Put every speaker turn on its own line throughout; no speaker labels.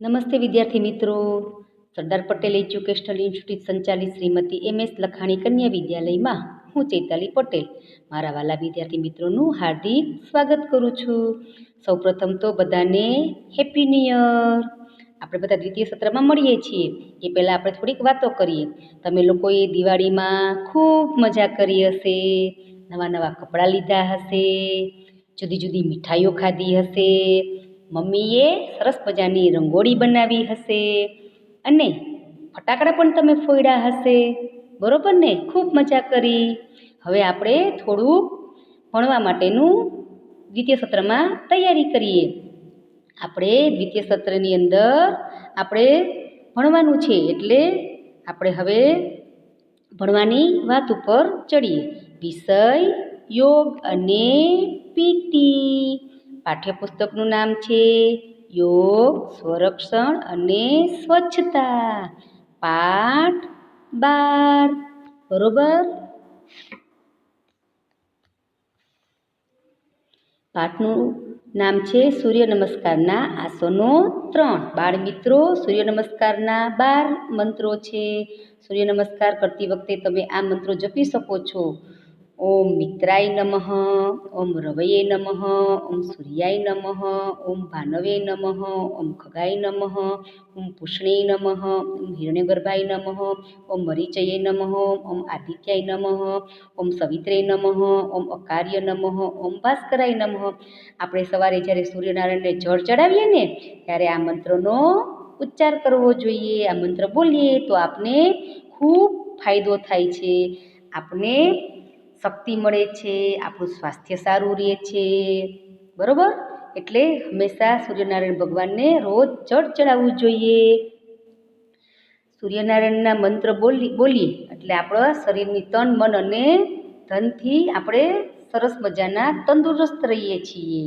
નમસ્તે વિદ્યાર્થી મિત્રો. સરદાર પટેલ એજ્યુકેશનલ ઇન્સ્ટિટ્યૂટ સંચાલિત શ્રીમતી એમ એસ લખાણી કન્યા વિદ્યાલયમાં હું ચૈતાલી પટેલ. મારા વાલા વિદ્યાર્થી મિત્રોનું હાર્દિક સ્વાગત કરું છું. સૌપ્રથમ તો બધાને હેપી ન્યુ યર. આપણે બધા દ્વિતીય સત્રમાં મળીએ છીએ. એ પહેલાં આપણે થોડીક વાતો કરીએ. તમે લોકોએ દિવાળીમાં ખૂબ મજા કરી હશે. નવા નવા કપડાં લીધા હશે. જુદી જુદી મીઠાઈઓ ખાધી હશે. મમ્મીએ સરસ મજાની રંગોળી બનાવી હશે. અને ફટાકડા પણ તમે ફોડ્યા હશે. બરોબર ને? ખૂબ મજા કરી. હવે આપણે થોડુંક ભણવા માટેનું દ્વિતીય સત્રમાં તૈયારી કરીએ. આપણે દ્વિતીય સત્રની અંદર આપણે ભણવાનું છે એટલે આપણે હવે ભણવાની વાત ઉપર ચડીએ. વિષય, યોગ અને પીટી પાઠ્યપુસ્તકનું નામ છે યોગ, સ્વરક્ષણ અને સ્વચ્છતા. પાઠ બાર. બરોબર? પાઠનું નામ છે સૂર્ય નમસ્કારના આસનો ત્રણ. બાળ મિત્રો સૂર્ય નમસ્કારના બાર મંત્રો છે. સૂર્ય નમસ્કાર કરતી વખતે તમે આ મંત્રો જપી શકો છો. ઓમ મિત્રાય નમઃ ઓમ રવયે નમઃ ઓમ સૂર્યાય નમઃ ઓમ ભાનવે નમઃ ઓમ ખગાય નમઃ ઓમ પુષ્ણે નમઃ ઓમ હિરણ્યગર્ભાય નમઃ ઓમ મરીચયે નમઃ ઓમ આદિત્યાય નમઃ ઓમ સવિત્રે નમઃ ઓમ અકાર્ય નમઃ ઓમ ભાસ્કરાય નમઃ આપણે સવારે જ્યારે સૂર્યનારાયણને જળ ચડાવીએ ને ત્યારે આ મંત્રનો ઉચ્ચાર કરવો જોઈએ આ મંત્ર બોલીએ તો આપને ખૂબ ફાયદો થાય છે આપને શક્તિ મળે છે, આપણું સ્વાસ્થ્ય સારું રહે છે. બરાબર? એટલે હંમેશા સૂર્યનારાયણ ભગવાનને રોજ જળ ચડાવવું જોઈએ. સૂર્યનારાયણના મંત્ર બોલી, બોલીએ. એટલે આપણા શરીરની તન, મન અને ધનથી આપણે સરસ મજાના તંદુરસ્ત રહીએ છીએ.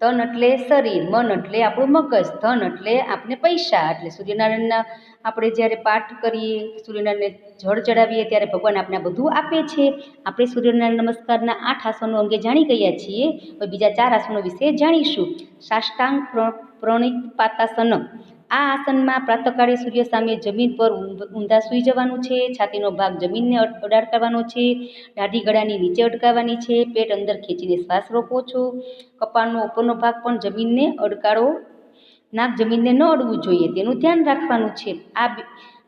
તન એટલે શરીર, મન એટલે આપણું મગજ, ધન એટલે આપણે પૈસા. એટલે સૂર્યનારાયણના આપણે જ્યારે પાઠ કરીએ, સૂર્યનારાયણને જળ ચડાવીએ ત્યારે ભગવાન આપણે બધું આપે છે. આપણે સૂર્યનારાયણ નમસ્કારના આઠ આસનો અંગે જાણી ગયા છીએ. હવે બીજા ચાર આસનો વિશે જાણીશું. સાષ્ટાંગ પ્રણિત પાતાસન આ આસનમાં પ્રાતકાળે સૂર્ય સામે જમીન પર ઊંધા સૂઈ જવાનું છે. છાતીનો ભાગ જમીનને અડાડકાવાનો છે. દાઢી ગળાની નીચે અટકાવવાની છે. પેટ અંદર ખેંચીને શ્વાસ રોકો છો. કપાળનો ઉપરનો ભાગ પણ જમીનને અડકાળો. નાક જમીનને ન અડવું જોઈએ. તેનું ધ્યાન રાખવાનું છે. આ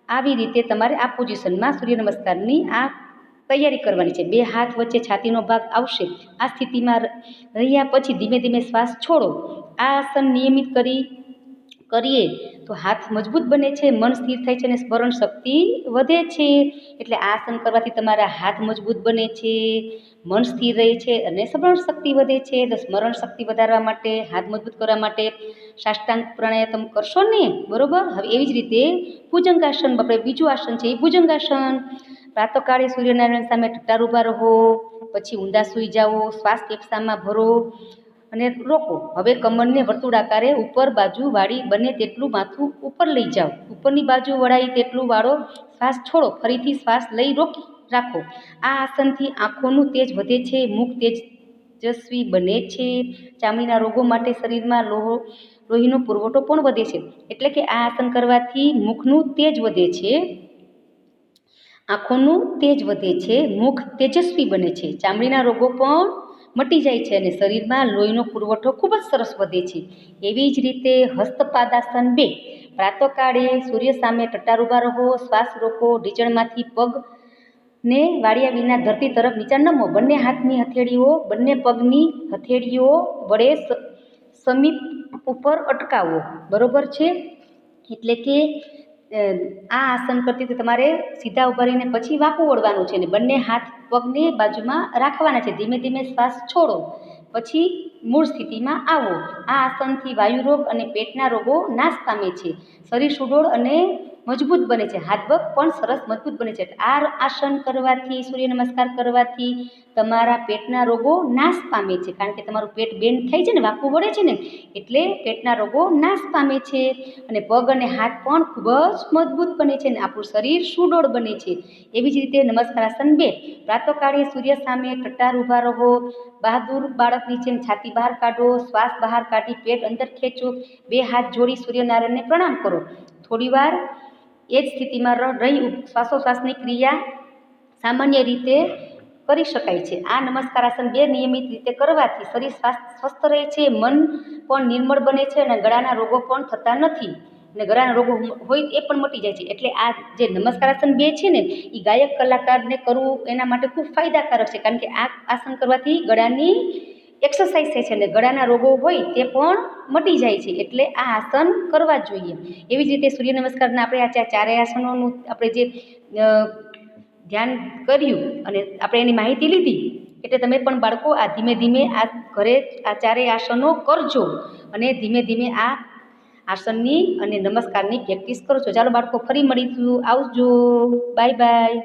આવી રીતે તમારે આ પોઝિશનમાં સૂર્ય નમસ્કારની આ તૈયારી કરવાની છે. બે હાથ વચ્ચે છાતીનો ભાગ આવશે. આ સ્થિતિમાં રહ્યા પછી ધીમે ધીમે શ્વાસ છોડો. આ આસન નિયમિત કરી કરીએ તો હાથ મજબૂત બને છે, મન સ્થિર થાય છે અને સ્મરણ શક્તિ વધે છે. એટલે આસન કરવાથી તમારા હાથ મજબૂત બને છે, મન સ્થિર રહે છે અને સ્મરણ શક્તિ વધે છે. એટલે સ્મરણ શક્તિ વધારવા માટે, હાથ મજબૂત કરવા માટે સાષ્ટાંગ પ્રાણાયામ કરશો ને? બરોબર? હવે એવી જ રીતે ભુજંગાસન, આપણે બીજું આસન છે એ ભુજંગાસન. પ્રાતકાળે સૂર્યનારાયણ સામે ટટ્ટાર ઊભા રહો, પછી ઊંધા સૂઈ જાઓ, શ્વાસ ફેફસામાં ભરો અને રોકો. હવે કમરને વર્તુળાકારે ઉપર બાજુ વાળી બને તેટલું માથું ઉપર લઈ જાઓ. ઉપરની બાજુ વળાઈ તેટલું વાળો શ્વાસ છોડો. ફરીથી શ્વાસ લઈ રોકી રાખો. આ આસનથી આંખોનું તેજ વધે છે, મુખ તેજસ્વી બને છે. ચામડીના રોગો માટે શરીરમાં લોહો, લોહીનો પુરવઠો પણ વધે છે. એટલે કે આ આસન કરવાથી મુખનું તેજ વધે છે. આંખોનું તેજ વધે છે. મુખ તેજસ્વી બને છે. ચામડીના રોગો પણ મટી જાય છે અને શરીરમાં લોહીનો પુરવઠો ખૂબ જ સરસ વધે છે. એવી જ રીતે હસ્તપાદાસન બે, પ્રાતકાળે સૂર્ય સામે ટટ્ટાર ઊભા રહો, શ્વાસ રોકો, ઢીચણમાંથી પગ ને વાળ્યા વિના ધરતી તરફ નીચા નમો. બંને હાથની હથેળીઓ, બંને પગની હથેળીઓ વડે સમીપ ઉપર અટકાવો. બરોબર છે? એટલે કે આ આસન કરતી વખતે તમારે સીધા ઊભા રહીને પછી વાંકું વળવાનું છે અને બંને હાથ પગને બાજુમાં રાખવાના છે. ધીમે ધીમે શ્વાસ છોડો, પછી મૂળ સ્થિતિમાં આવો. આ આસનથી વાયુરોગ અને પેટના રોગો નાશ પામે છે. શરીર સુડોળ અને મજબૂત બને છે. હાથ પગ પણ સરસ મજબૂત બને છે. આ આસન કરવાથી, સૂર્ય નમસ્કાર કરવાથી તમારા પેટના રોગો નાશ પામે છે. કારણ કે તમારું પેટ બેન્ડ થાય છે ને, વાંકું વળે છે ને, એટલે પેટના રોગો નાશ પામે છે. અને પગ અને હાથ પણ ખૂબ જ મજબૂત બને છે અને આપણું શરીર સુડોળ બને છે. એવી જ રીતે નમસ્કાર આસન બે, પ્રાતઃકાળે સૂર્ય સામે ટટ્ટાર ઊભા રહો, બહાદુર બાળક જેમ છાતી બહાર કાઢો, શ્વાસ બહાર કાઢી પેટ અંદર ખેંચો, બે હાથ જોડી સૂર્યનારાયણને પ્રણામ કરો. થોડીવાર એ જ સ્થિતિમાં રહી શ્વાસોશ્વાસની ક્રિયા સામાન્ય રીતે કરી શકાય છે. આ નમસ્કાર આસન બે નિયમિત રીતે કરવાથી શરીર સ્વસ્થ રહે છે, મન પણ નિર્મળ બને છે અને ગળાના રોગો પણ થતા નથી. અને ગળાના રોગો હોય એ પણ મટી જાય છે. એટલે આ જે નમસ્કાર આસન બે છે ને એ ગાયક કલાકારને કરવું એના માટે ખૂબ ફાયદાકારક છે. કારણ કે આ આસન કરવાથી ગળાની એક્સરસાઇઝ થાય છે અને ગળાના રોગો હોય તે પણ મટી જાય છે એટલે આ આસન કરવા જ જોઈએ. એવી જ રીતે સૂર્ય નમસ્કારના આપણે આ ચારે આસનોનું આપણે જે ધ્યાન કર્યું અને આપણે એની માહિતી લીધી, એટલે તમે પણ બાળકો આ ધીમે ધીમે આ ઘરે આ ચારેય આસનો કરજો અને ધીમે ધીમે આ આસનની અને નમસ્કારની પ્રેક્ટિસ કરો છો ચાલો બાળકો ફરી મળીશું. આવજો. Bye bye.